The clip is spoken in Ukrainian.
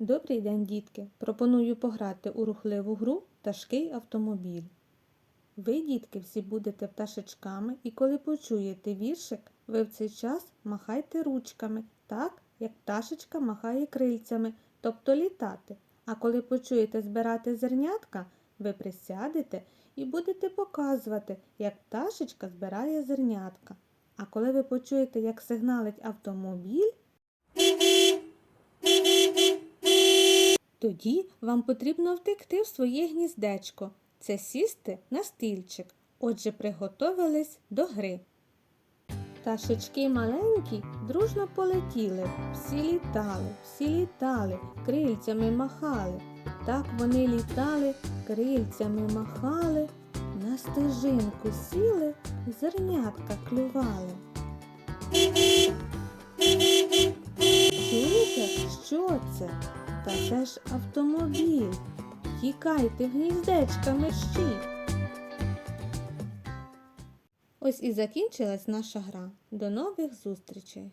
Добрий день, дітки! Пропоную пограти у рухливу гру Пташки автомобіль. Ви, дітки, всі будете пташечками, і коли почуєте віршик, ви в цей час махайте ручками, так, як пташечка махає крильцями, тобто літати. А коли почуєте збирати зернятка, ви присядете і будете показувати, як пташечка збирає зернятка. А коли ви почуєте, як сигналить автомобіль, Тоді вам потрібно втекти в своє гніздечко. Це сісти на стільчик. Отже, приготовились до гри. Пташечки маленькі дружно полетіли, всі літали, всі літали, крильцями махали. Так вони літали, крильцями махали, на стежинку сіли, зернятка клювали. Чуєте, що це? Та це ж автомобіль. Тікайте гніздечка мерщі. Ось і закінчилась наша гра. До нових зустрічей!